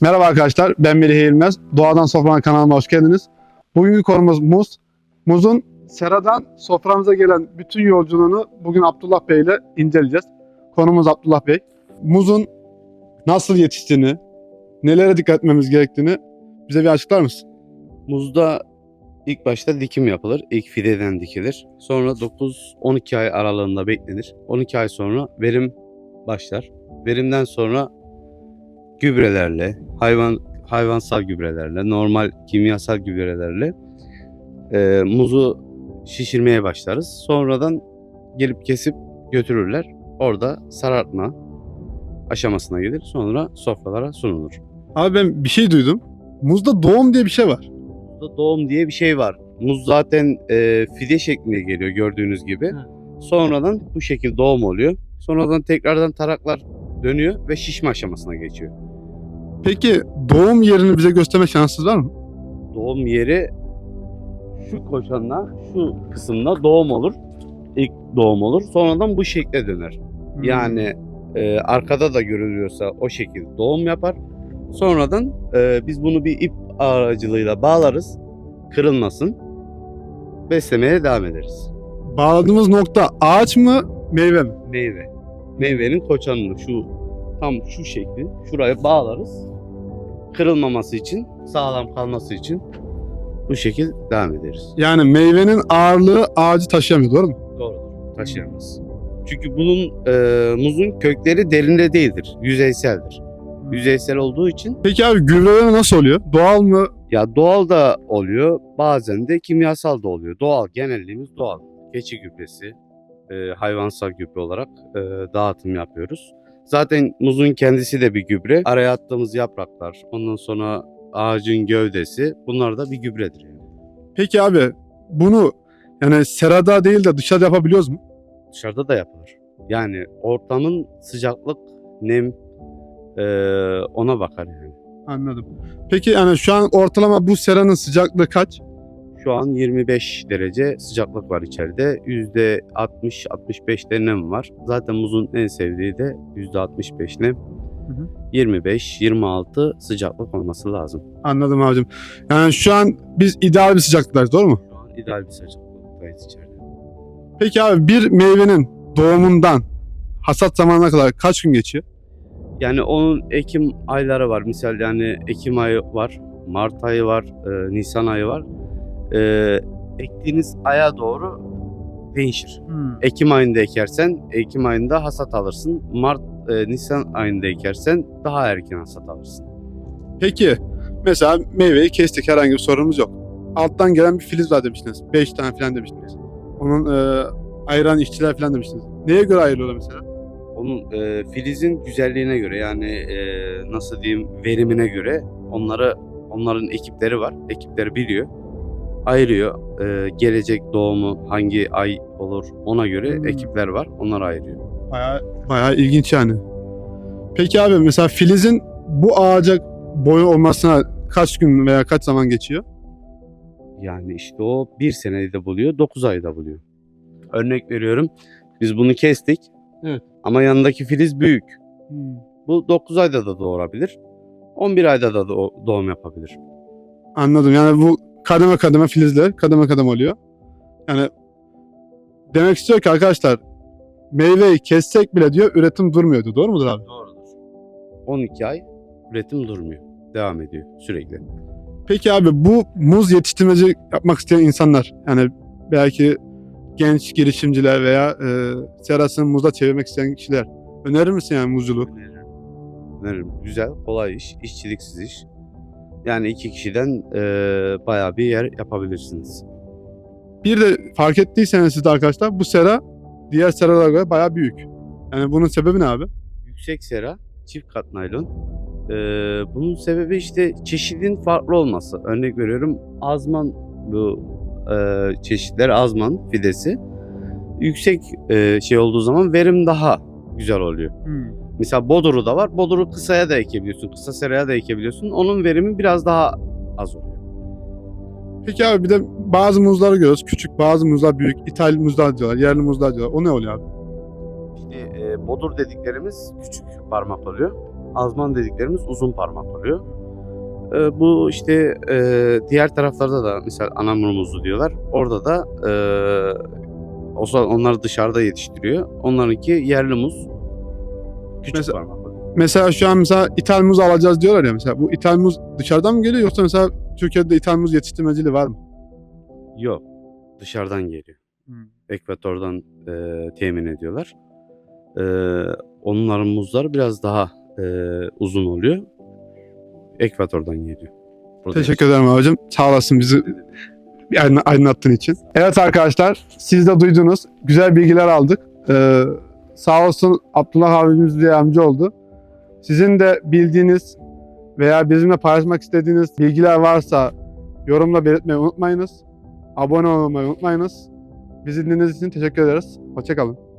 Merhaba arkadaşlar, ben Melih Eğilmez. Doğadan Sofra'nın kanalıma hoş geldiniz. Bugünkü konumuz muz. Muzun seradan soframıza gelen bütün yolculuğunu bugün Abdullah Bey ile inceleyeceğiz. Konumuz Abdullah Bey. Muzun nasıl yetiştiğini, nelere dikkat etmemiz gerektiğini bize bir açıklar mısın? Muzda ilk başta dikim yapılır. İlk fideden dikilir. Sonra 9-12 ay aralığında beklenir. 12 ay sonra verim başlar. Verimden sonra gübrelerle, hayvan hayvansal gübrelerle, normal kimyasal gübrelerle e, muzu şişirmeye başlarız. Sonradan gelip kesip götürürler. Orada sarartma aşamasına gelir. Sonra sofralara sunulur. Abi ben bir şey duydum. Muzda doğum diye bir şey var. Muzda doğum diye bir şey var. Muz zaten e, fide şeklinde geliyor gördüğünüz gibi. Sonradan bu şekilde doğum oluyor. Sonradan tekrardan taraklar dönüyor ve şişme aşamasına geçiyor. Peki doğum yerini bize gösterme şansınız var mı? Doğum yeri şu koşanla şu kısımda doğum olur. İlk doğum olur. Sonradan bu şekle döner. Yani e, arkada da görülüyorsa o şekilde doğum yapar. Sonradan e, biz bunu bir ip aracılığıyla bağlarız. Kırılmasın. Beslemeye devam ederiz. Bağladığımız nokta ağaç mı, meyve mi? Meyve. Meyvenin koçanını şu tam şu şekli şuraya bağlarız. Kırılmaması için, sağlam kalması için bu şekil devam ederiz. Yani meyvenin ağırlığı ağacı taşıyamıyor, doğru mu? Doğrudur. Taşıyamaz. Çünkü bunun e, muzun kökleri derinde değildir. Yüzeyseldir. Yüzeysel olduğu için Peki abi gübreleme nasıl oluyor? Doğal mı? Ya doğal da oluyor, bazen de kimyasal da oluyor. Doğal, genelliğimiz doğal. Keçi gübresi, e, hayvansal gübre olarak e, dağıtım yapıyoruz. Zaten muzun kendisi de bir gübre. Araya attığımız yapraklar, ondan sonra ağacın gövdesi, bunlar da bir gübredir. Yani. Peki abi bunu yani serada değil de dışarıda yapabiliyoruz mu? Dışarıda da yapılır. Yani ortamın sıcaklık, nem e, ona bakar yani. Anladım. Peki yani şu an ortalama bu seranın sıcaklığı kaç? Şu an 25 derece sıcaklık var içeride. %60-65 de nem var. Zaten muzun en sevdiği de %65 nem. hı. 25-26 sıcaklık olması lazım. Anladım abicim. Yani şu an biz ideal bir sıcaklıktayız doğru mu? Şu an ideal bir sıcaklıktayız içeride. Peki abi bir meyvenin doğumundan hasat zamanına kadar kaç gün geçiyor? Yani onun Ekim ayları var. Misal yani Ekim ayı var, Mart ayı var, e, Nisan ayı var. E, ektiğiniz aya doğru değişir. Ekim ayında ekersen Ekim ayında hasat alırsın. Mart, e, Nisan ayında ekersen daha erken hasat alırsın. Peki mesela meyveyi kestik herhangi bir sorunumuz yok. Alttan gelen bir filiz var demiştiniz. 5 tane falan demiştiniz. Onun e, ayıran işçiler falan demiştiniz. Neye göre ayrılıyorlar mesela? Onun e, filizin güzelliğine göre yani e, nasıl diyeyim verimine göre onları onların ekipleri var. Ekipleri biliyor. Ayırıyor. E, gelecek doğumu hangi ay olur ona göre Hmm. ekipler var. Onları ayırıyor. Bayağı, bayağı ilginç yani. Peki abi mesela filizin bu ağaca boyu olmasına kaç gün veya kaç zaman geçiyor? Yani işte o bir seneyi de buluyor, 9 ayı da buluyor. Örnek veriyorum. Biz bunu kestik. Evet. Ama yanındaki filiz büyük. Bu 9 ayda da doğurabilir. 11 ayda da doğ- doğum yapabilir. Anladım. Yani bu kademe kademe filizler kademe kademe oluyor. Yani demek istiyor ki arkadaşlar meyveyi kessek bile diyor üretim durmuyordu. Doğru mudur abi? Doğrudur. 12 ay üretim durmuyor. Devam ediyor sürekli. Peki abi bu muz yetiştirmeci yapmak isteyen insanlar yani belki genç girişimciler veya e, serasını muza çevirmek isteyen kişiler önerir misin yani muzculuk? Öneririm. Öneririm. Güzel, kolay iş, işçiliksiz iş. Yani iki kişiden eee bayağı bir yer yapabilirsiniz. Bir de fark ettiyseniz siz de arkadaşlar bu sera diğer seralara göre bayağı büyük. Yani bunun sebebi ne abi? Yüksek sera, çift kat naylon. Eee, bunun sebebi işte çeşidin farklı olması. Örnek veriyorum azman bu eee çeşitler azman fidesi. Yüksek eee, şey olduğu zaman verim daha güzel oluyor. Mesela boduru da var. Boduru kısaya da ekebiliyorsun. Kısa seraya da ekebiliyorsun. Onun verimi biraz daha az oluyor. Peki abi bir de bazı muzları görüyoruz. Küçük bazı muzlar büyük. İthal muzlar diyorlar. Yerli muzlar diyorlar. O ne oluyor abi? Şimdi e, bodur dediklerimiz küçük parmak oluyor. azman dediklerimiz uzun parmak oluyor. Ee, bu işte e, diğer taraflarda da mesela anamur muzu diyorlar. Orada da e, onlar dışarıda yetiştiriyor. Onlarınki yerli muz. Küçük Mesela- parmak oluyor. Mesela şu an mesela ithal muz alacağız diyorlar ya mesela. Bu ithal muz dışarıdan mı geliyor yoksa mesela Türkiye'de ithal muz yetiştirmeciliği var mı? Yok. Dışarıdan geliyor. Ekvator'dan e, temin ediyorlar. E, onların muzları biraz daha e, uzun oluyor. Ekvator'dan geliyor. Burada Teşekkür ederim abicim. Sağ olasın bizi aydınlattığın için. Evet arkadaşlar siz de duydunuz. Güzel bilgiler aldık. Ee, sağ olsun Abdullah abimiz bize yardımcı oldu. Sizin de bildiğiniz veya bizimle paylaşmak istediğiniz bilgiler varsa yorumla belirtmeyi unutmayınız. Abone olmayı unutmayınız. Bizi dinlediğiniz için teşekkür ederiz. Hoşçakalın.